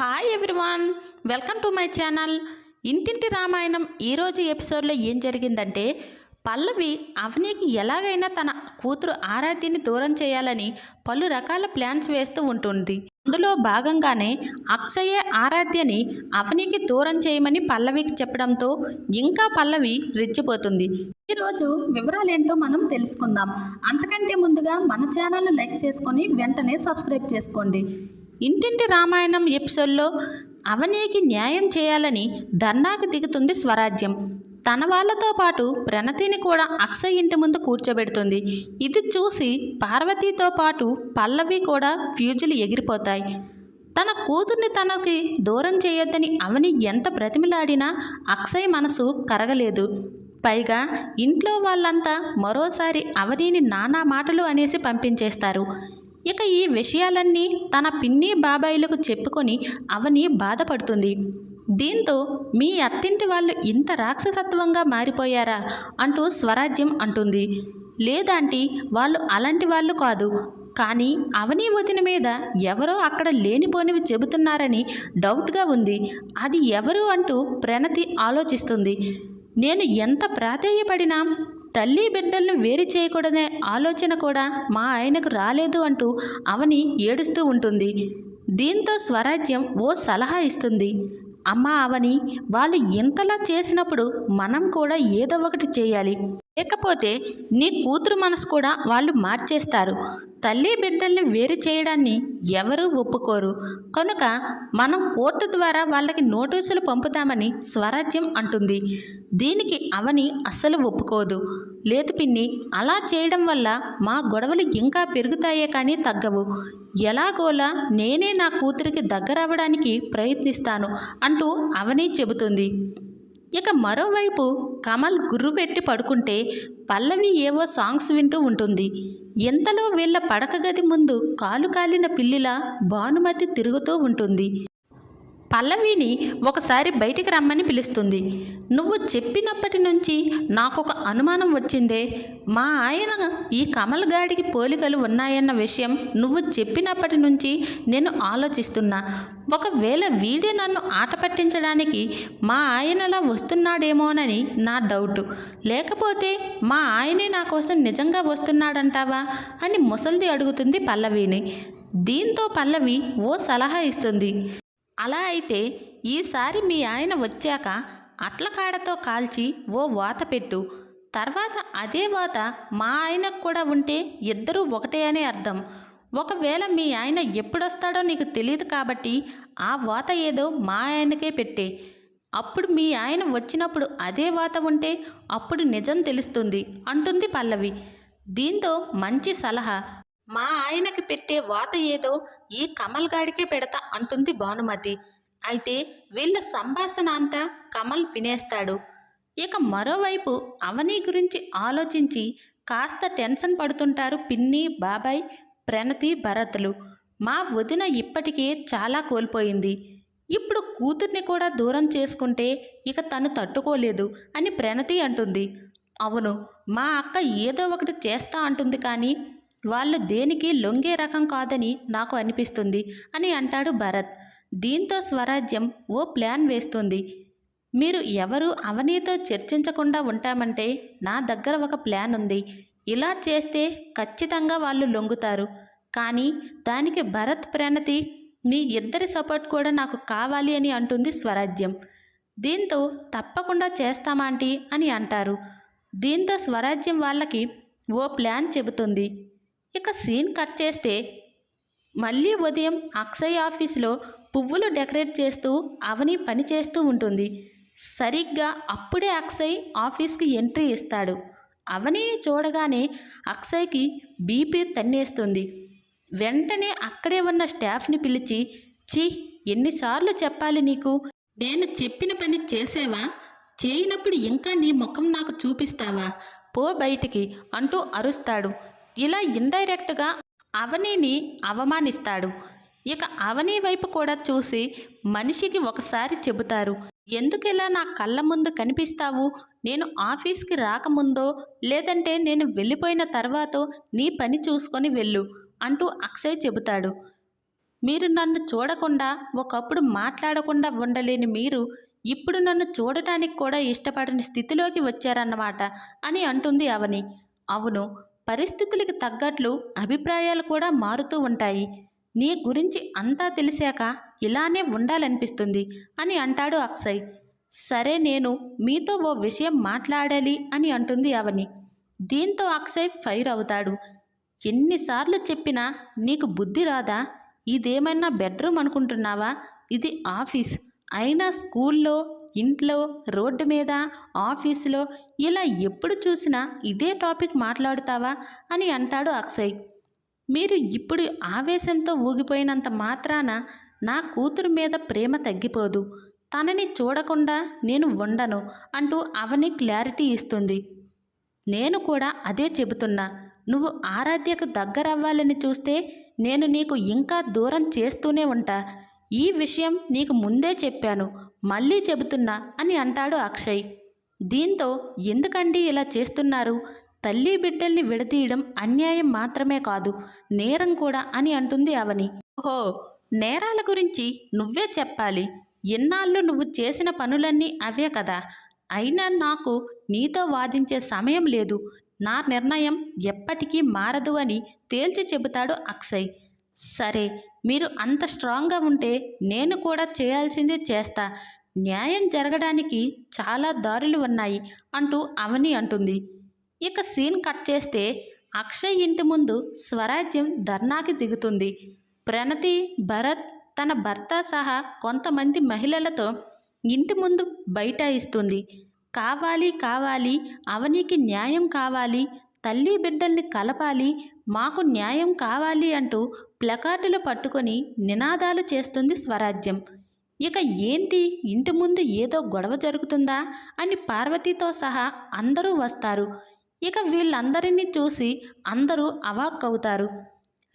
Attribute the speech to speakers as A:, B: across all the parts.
A: Hi everyone welcome to my channel ఇంటింటి రామాయణం ఈరోజు ఎపిసోడ్లో ఏం జరిగిందంటే పల్లవి అవనీకి ఎలాగైనా తన కూతురు ఆరాధ్యని దూరం చేయాలని పలు రకాల ప్లాన్స్ వేస్తూ ఉంటుంది. అందులో భాగంగానే అక్షయ ఆరాధ్యని అవనీకి దూరం చేయమని పల్లవికి చెప్పడంతో ఇంకా పల్లవి రెచ్చిపోతుంది. ఈరోజు వివరాలు ఏంటో మనం తెలుసుకుందాం. అంతకంటే ముందుగా మన ఛానల్ను లైక్ చేసుకొని వెంటనే సబ్స్క్రైబ్ చేసుకోండి. ఇంటింటి రామాయణం ఎపిసోడ్లో అవనీకి న్యాయం చేయాలని ధర్నాకు దిగుతుంది స్వరాజ్యం. తన వాళ్ళతో పాటు ప్రణతిని కూడా అక్షయ్ ఇంటి ముందు కూర్చోబెడుతుంది. ఇది చూసి పార్వతీతో పాటు పల్లవి కూడా ఫ్యూజులు ఎగిరిపోతాయి. తన కూతుర్ని తనకి దూరం చేయొద్దని అవని ఎంత బ్రతిమిలాడినా అక్షయ్ మనసు కరగలేదు. పైగా ఇంట్లో వాళ్ళంతా మరోసారి అవనీని నానా మాటలు అనేసి పంపించేస్తారు. ఇక ఈ విషయాలన్నీ తన పిన్ని బాబాయిలకు చెప్పుకొని అవని బాధపడుతుంది. దీంతో మీ అత్తింటి వాళ్ళు ఇంత రాక్షసత్వంగా మారిపోయారా అంటూ స్వరాజ్యం అంటుంది. లేదంటే వాళ్ళు అలాంటి వాళ్ళు కాదు. కానీ అవని వదిన మీద ఎవరో అక్కడ లేనిపోనివి చెబుతున్నారని డౌట్గా ఉంది. అది ఎవరు అంటూ ప్రణతి ఆలోచిస్తుంది. నేను ఎంత ప్రాధేయపడినా తల్లి బిడ్డలను వేరు చేయకూడనే ఆలోచన కూడా మా ఆయనకు రాలేదు అంటూ అవని ఏడుస్తూ ఉంటుంది. దీంతో స్వరాజ్యం ఓ సలహా ఇస్తుంది. అమ్మ అవని వాళ్ళు ఇంతలా చేసినప్పుడు మనం కూడా ఏదో ఒకటి చేయాలి. లేకపోతే నీ కూతురు మనసు కూడా వాళ్ళు మార్చేస్తారు. తల్లి బిడ్డల్ని వేరు చేయడాన్ని ఎవరూ ఒప్పుకోరు. కనుక మనం కోర్టు ద్వారా వాళ్ళకి నోటీసులు పంపుతామని స్వరాజ్యం అంటుంది. దీనికి అవని అస్సలు ఒప్పుకోదు. లేదు పిన్ని అలా చేయడం వల్ల మా గొడవలు ఇంకా పెరుగుతాయే కానీ తగ్గవు. ఎలాగోలా నేనే నా కూతురికి దగ్గర అవ్వడానికి ప్రయత్నిస్తాను అంటూ అవని చెబుతుంది. ఇక మరోవైపు కమల్ గుర్రు పెట్టి పడుకుంటే పల్లవి ఏవో సాంగ్స్ వింటూ ఉంటుంది. ఎంతలో వీళ్ళ పడక గది ముందు కాలు కాలిన పిల్లిలా భానుమతి తిరుగుతూ ఉంటుంది. పల్లవిని ఒకసారి బయటికి రమ్మని పిలుస్తుంది. నువ్వు చెప్పినప్పటి నుంచి నాకొక అనుమానం వచ్చిందే. మా ఆయన ఈ కమల్ గాడికి పోలికలు ఉన్నాయన్న విషయం నువ్వు చెప్పినప్పటి నుంచి నేను ఆలోచిస్తున్నా. ఒకవేళ వీడే నన్ను ఆట పట్టించడానికి మా ఆయనలా వస్తున్నాడేమోనని నా డౌట్. లేకపోతే మా ఆయనే నా కోసం నిజంగా వస్తున్నాడంటావా? అని ముసల్ది అడుగుతుంది పల్లవిని. దీంతో పల్లవి ఓ సలహా ఇస్తుంది. అలా అయితే ఈసారి మీ ఆయన వచ్చాక అట్లకాడతో కాల్చి ఓ వాత పెట్టు. తర్వాత అదే వాత మా ఆయనకు కూడా ఉంటే ఇద్దరూ ఒకటే అనే అర్థం. ఒకవేళ మీ ఆయన ఎప్పుడొస్తాడో నీకు తెలియదు కాబట్టి ఆ వాత ఏదో మా ఆయనకే పెట్టే. అప్పుడు మీ ఆయన వచ్చినప్పుడు అదే వాత ఉంటే అప్పుడు నిజం తెలుస్తుంది అంటుంది పల్లవి. దీంతో మంచి సలహా. మా ఆయనకి పెట్టే వాత ఏదో ఈ కమల్ గాడికే పెడతా అంటుంది భానుమతి. అయితే వీళ్ళ సంభాషణ అంతా కమల్ వినేస్తాడు. ఇక మరోవైపు అవని గురించి ఆలోచించి కాస్త టెన్షన్ పడుతుంటారు పిన్ని బాబాయ్ ప్రణతి భరత్లు. మా వదిన ఇప్పటికే చాలా కోల్పోయింది. ఇప్పుడు కూతుర్ని కూడా దూరం చేసుకుంటే ఇక తను తట్టుకోలేదు అని ప్రణతి అంటుంది. అవును మా అక్క ఏదో ఒకటి చేస్తా అంటుంది కానీ వాళ్ళు దేనికి లొంగే రకం కాదని నాకు అనిపిస్తుంది అని అంటాడు భరత్. దీంతో స్వరాజ్యం ఓ ప్లాన్ వేస్తుంది. మీరు ఎవరు అవనీతో చర్చించకుండా ఉంటామంటే నా దగ్గర ఒక ప్లాన్ ఉంది. ఇలా చేస్తే ఖచ్చితంగా వాళ్ళు లొంగుతారు. కానీ దానికి భరత్ ప్రణతి మీ ఇద్దరి సపోర్ట్ కూడా నాకు కావాలి అని అంటుంది స్వరాజ్యం. దీంతో తప్పకుండా చేస్తామాంటి అని అంటారు. దీంతో స్వరాజ్యం వాళ్ళకి ఓ ప్లాన్ చెబుతుంది. ఇక సీన్ కట్ చేస్తే మళ్ళీ ఉదయం అక్షయ్ ఆఫీసులో పువ్వులు డెకరేట్ చేస్తూ అవని పని చేస్తూ ఉంటుంది. సరిగ్గా అప్పుడే అక్షయ్ ఆఫీస్కి ఎంట్రీ ఇస్తాడు. అవనిని చూడగానే అక్షయ్కి బీపీ తన్నేస్తుంది. వెంటనే అక్కడే ఉన్న స్టాఫ్ని పిలిచి ఛీ ఎన్నిసార్లు చెప్పాలి నీకు? నేను చెప్పిన పని చేసేవా? చేయనప్పుడు ఇంకా నీ ముఖం నాకు చూపిస్తావా? పో బయటికి అంటూ అరుస్తాడు. ఇలా ఇండైరెక్ట్గా అవనీని అవమానిస్తాడు. ఇక అవని వైపు కూడా చూసి మనిషికి ఒకసారి చెబుతారు ఎందుకిలా నా కళ్ళ ముందు కనిపిస్తావు? నేను ఆఫీస్కి రాకముందో లేదంటే నేను వెళ్ళిపోయిన తర్వాతో నీ పని చూసుకొని వెళ్ళు అంటూ అక్షయ్ చెబుతాడు. మీరు నన్ను చూడకుండా ఒకప్పుడు మాట్లాడకుండా ఉండలేని మీరు ఇప్పుడు నన్ను చూడటానికి కూడా ఇష్టపడని స్థితిలోకి వచ్చారన్నమాట అని అంటుంది అవని. అవును పరిస్థితులకి తగ్గట్లు అభిప్రాయాలు కూడా మారుతూ ఉంటాయి. నీ గురించి అంతా తెలిసాక ఇలానే ఉండాలనిపిస్తుంది అని అంటాడు అక్షయ్. సరే నేను మీతో ఓ విషయం మాట్లాడాలి అని అంటుంది అవని. దీంతో అక్షయ్ ఫైర్ అవుతాడు. ఎన్నిసార్లు చెప్పినా నీకు బుద్ధి రాదా? ఇదేమైనా బెడ్రూమ్ అనుకుంటున్నావా? ఇది ఆఫీస్. అయినా స్కూల్లో ఇంట్లో రోడ్డు మీద ఆఫీసులో ఇలా ఎప్పుడు చూసినా ఇదే టాపిక్ మాట్లాడుతావా అని అంటాడు అక్షయ్. మీరు ఇప్పుడు ఆవేశంతో ఊగిపోయినంత మాత్రాన నా కూతురు మీద ప్రేమ తగ్గిపోదు. తనని చూడకుండా నేను ఉండను అంటూ అవని క్లారిటీ ఇస్తుంది. నేను కూడా అదే చెబుతున్నా. నువ్వు ఆరాధ్యకు దగ్గరవ్వాలని చూస్తే నేను నీకు ఇంకా దూరం చేస్తూనే ఉంటా. ఈ విషయం నీకు ముందే చెప్పాను మళ్ళీ చెబుతున్నా అని అంటాడు అక్షయ్. దీంతో ఎందుకండి ఇలా చేస్తున్నారు? తల్లి బిడ్డల్ని విడదీయడం అన్యాయం మాత్రమే కాదు నేరం కూడా అని అంటుంది అవని. ఓహో నేరాల గురించి నువ్వే చెప్పాలి. ఎన్నాళ్ళు నువ్వు చేసిన పనులన్నీ అవే కదా. అయినా నాకు నీతో వాదించే సమయం లేదు. నా నిర్ణయం ఎప్పటికీ మారదు అని తేల్చి చెబుతాడు అక్షయ్. సరే మీరు అంత స్ట్రాంగ్గా ఉంటే నేను కూడా చేయాల్సిందే చేస్తా. న్యాయం జరగడానికి చాలా దారులు ఉన్నాయి అంటూ అవని అంటుంది. ఇక సీన్ కట్ చేస్తే అక్షయ్ ఇంటి ముందు స్వరాజ్యం ధర్నాకి దిగుతుంది. ప్రణతి భరత్ తన భర్త సహా కొంతమంది మహిళలతో ఇంటి ముందు బైఠాయిస్తుంది. కావాలి కావాలి అవనికి న్యాయం కావాలి తల్లి బిడ్డల్ని కలపాలి మాకు న్యాయం కావాలి అంటూ ప్లకార్డులు పట్టుకొని నినాదాలు చేస్తుంది స్వరాజ్యం. ఇక ఏంటి? ఇంటి ముందు ఏదో గొడవ జరుగుతుందా? అని పార్వతీతో సహా అందరూ వస్తారు. ఇక వీళ్ళందరినీ చూసి అందరూ అవాక్కవుతారు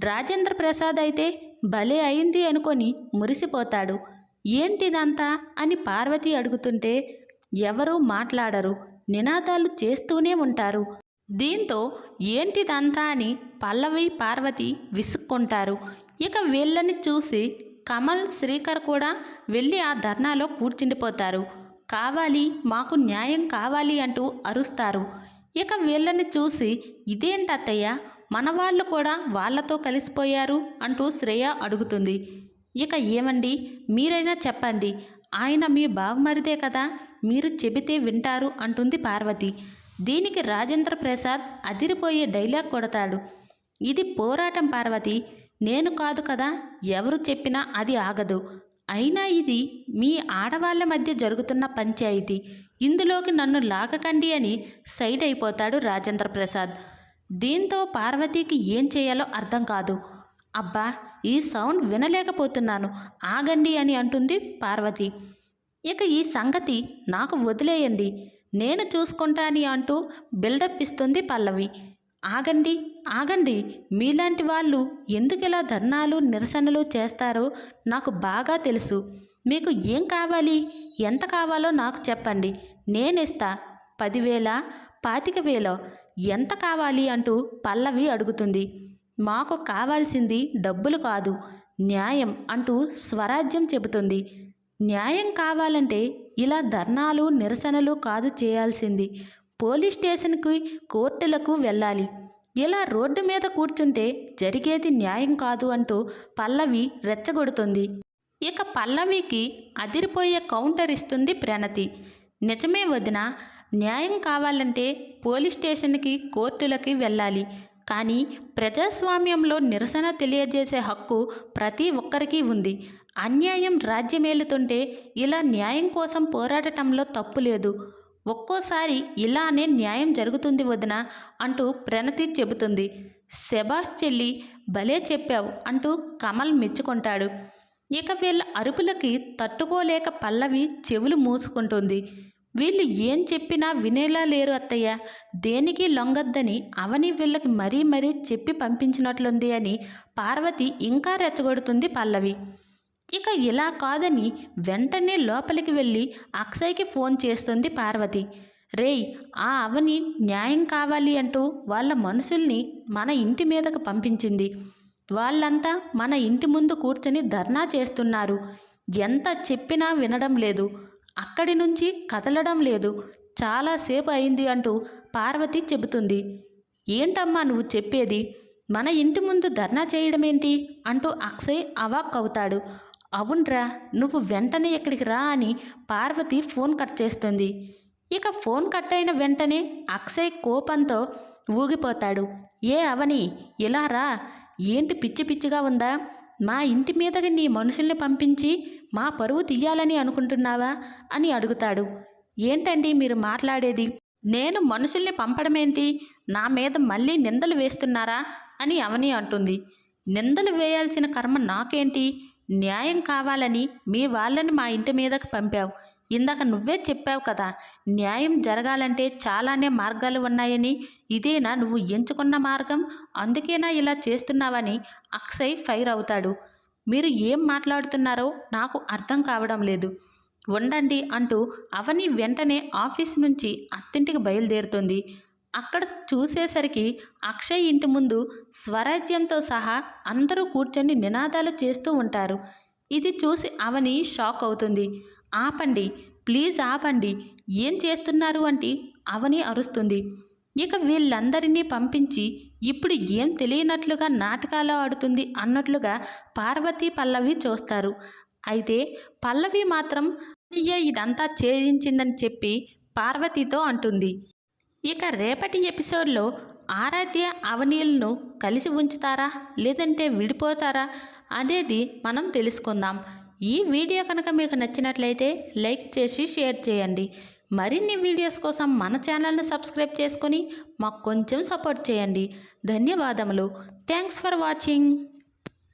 A: రాజేంద్ర ప్రసాద్ అయితే భలే అయింది అనుకొని మురిసిపోతాడు. ఏంటిదంతా? అని పార్వతి అడుగుతుంటే ఎవరూ మాట్లాడరు. నినాదాలు చేస్తూనే ఉంటారు. దీంతో ఏంటిదంతా అని పల్లవి పార్వతి విసుక్కుంటారు. ఇక వీళ్ళని చూసి కమల్ శ్రీకర్ కూడా వెళ్ళి ఆ ధర్నాలో కూర్చుండిపోతారు. కావాలి మాకు న్యాయం కావాలి అంటూ అరుస్తారు. ఇక వీళ్ళని చూసి ఇదేంటత్తయ్య మన వాళ్ళు కూడా వాళ్ళతో కలిసిపోయారు అంటూ శ్రేయ అడుగుతుంది. ఇక ఏమండి? మీరైనా చెప్పండి. ఆయన మీ బావమరిదే కదా? మీరు చెబితే వింటారు అంటుంది పార్వతి. దీనికి రాజేంద్ర ప్రసాద్ అదిరిపోయే డైలాగ్ కొడతాడు. ఇది పోరాటం పార్వతి. నేను కాదు కదా ఎవరు చెప్పినా అది ఆగదు. అయినా ఇది మీ ఆడవాళ్ళ మధ్య జరుగుతున్న పంచాయితీ. ఇందులోకి నన్ను లాగకండి అని సైడ్ అయిపోతాడు రాజేంద్ర ప్రసాద్. దీంతో పార్వతికి ఏం చేయాలో అర్థం కాదు. అబ్బా ఈ సౌండ్ వినలేకపోతున్నాను. ఆగండి అని అంటుంది పార్వతి. ఇక ఈ సంగతి నాకు వదిలేయండి. నేను చూసుకుంటాని అంటూ బిల్డప్ ఇస్తుంది పల్లవి. ఆగండి ఆగండి. మీలాంటి వాళ్ళు ఎందుకు ఇలా ధర్నాలు నిరసనలు చేస్తారో నాకు బాగా తెలుసు. మీకు ఏం కావాలి? ఎంత కావాలో నాకు చెప్పండి. నేనిస్తా. పదివేల పాతిక వేల. ఎంత కావాలి అంటూ పల్లవి అడుగుతుంది. మాకు కావాల్సింది డబ్బులు కాదు. న్యాయం అంటూ స్వరాజ్యం చెబుతుంది. న్యాయం కావాలంటే ఇలా ధర్నాలు నిరసనలు కాదు చేయాల్సింది. పోలీస్ స్టేషన్కి కోర్టులకు వెళ్ళాలి. ఇలా రోడ్డు మీద కూర్చుంటే జరిగేది న్యాయం కాదు అంటూ పల్లవి రెచ్చగొడుతుంది. ఇక పల్లవికి అదిరిపోయే కౌంటర్ ఇస్తుంది ప్రణతి. నిజమే వదిన న్యాయం కావాలంటే పోలీస్ స్టేషన్కి కోర్టులకి వెళ్ళాలి. కానీ ప్రజాస్వామ్యంలో నిరసన తెలియజేసే హక్కు ప్రతి ఒక్కరికి ఉంది. అన్యాయం రాజ్యమేలుతుంటే ఇలా న్యాయం కోసం పోరాడటంలో తప్పు లేదు. ఒక్కోసారి ఇలానే న్యాయం జరుగుతుంది వదిన అంటూ ప్రణతి చెబుతుంది. శబాష్ చెల్లి భలే చెప్పావు అంటూ కమల్ మెచ్చుకుంటాడు. ఇక వీళ్ళ అరుపులకి తట్టుకోలేక పల్లవి చెవులు మూసుకుంటుంది. వీళ్ళు ఏం చెప్పినా వినేలా లేరు అత్తయ్య. దేనికి లొంగద్దని అవని వీళ్ళకి మరీ మరీ చెప్పి పంపించినట్లుంది అని పార్వతి ఇంకా రెచ్చగొడుతుంది పల్లవి. ఇక ఇలా కాదని వెంటనే లోపలికి వెళ్ళి అక్షయ్కి ఫోన్ చేస్తుంది పార్వతి. రేయ్ ఆ అవని న్యాయం కావాలి అంటూ వాళ్ళ మనుషుల్ని మన ఇంటి మీదకు పంపించింది. వాళ్ళంతా మన ఇంటి ముందు కూర్చొని ధర్నా చేస్తున్నారు. ఎంత చెప్పినా వినడం లేదు. అక్కడి నుంచి కదలడం లేదు. చాలాసేపు అయింది అంటూ పార్వతి చెబుతుంది. ఏంటమ్మా నువ్వు చెప్పేది? మన ఇంటి ముందు ధర్నా చేయడమేంటి? అంటూ అక్షయ్ అవాక్ అవుతాడు అవునరా నువ్వు వెంటనే ఇక్కడికి రా అని పార్వతి ఫోన్ కట్ చేస్తుంది. ఇక ఫోన్ కట్ అయిన వెంటనే అక్షయ్ కోపంతో ఊగిపోతాడు. ఏ అవని ఇలా రా. ఏంటి పిచ్చి పిచ్చిగా ఉందా? మా ఇంటి మీదకి నీ మనుషుల్ని పంపించి మా పరువు తీయాలని అనుకుంటున్నావా అని అడుగుతాడు. ఏంటండి మీరు మాట్లాడేది? నేను మనుషుల్ని పంపడమేంటి? నా మీద మళ్ళీ నిందలు వేస్తున్నారా అని అవని అంటుంది. నిందలు వేయాల్సిన కర్మ నాకేంటి? న్యాయం కావాలని మీ వాళ్ళని మా ఇంటి మీదకి పంపావు. ఇందాక నువ్వే చెప్పావు కదా న్యాయం జరగాలంటే చాలానే మార్గాలు ఉన్నాయని. ఇదేనా నువ్వు ఎంచుకున్న మార్గం? అందుకేనా ఇలా చేస్తున్నావని అక్షయ్ ఫైర్ అవుతాడు. మీరు ఏం మాట్లాడుతున్నారో నాకు అర్థం కావడం లేదు. ఉండండి అంటూ అవని వెంటనే ఆఫీస్ నుంచి అత్తింటికి బయలుదేరుతుంది. అక్కడ చూసేసరికి అక్షయ్ ఇంటి ముందు స్వరాజ్యంతో సహా అందరూ కూర్చొని నినాదాలు చేస్తూ ఉంటారు. ఇది చూసి అవని షాక్ అవుతుంది. ఆపండి ప్లీజ్ ఆపండి ఏం చేస్తున్నారు అంటే? అవని అరుస్తుంది. ఇక వీళ్ళందరినీ పంపించి ఇప్పుడు ఏం తెలియనట్లుగా నాటకాలు ఆడుతుంది అన్నట్లుగా పార్వతి పల్లవి చూస్తారు. అయితే పల్లవి మాత్రం అయ్యే ఇదంతా చేయించిందని చెప్పి పార్వతితో అంటుంది. ఇక రేపటి ఎపిసోడ్లో ఆరాధ్య అవనీలను కలిసి ఉంచుతారా? లేదంటే విడిపోతారా? అనేది మనం తెలుసుకుందాం. ఈ వీడియో కనుక మీకు నచ్చినట్లయితే లైక్ చేసి షేర్ చేయండి. మరిన్ని వీడియోస్ కోసం మన ఛానల్ని సబ్స్క్రైబ్ చేసుకొని మాకు కొంచెం సపోర్ట్ చేయండి. ధన్యవాదములు. Thanks for watching.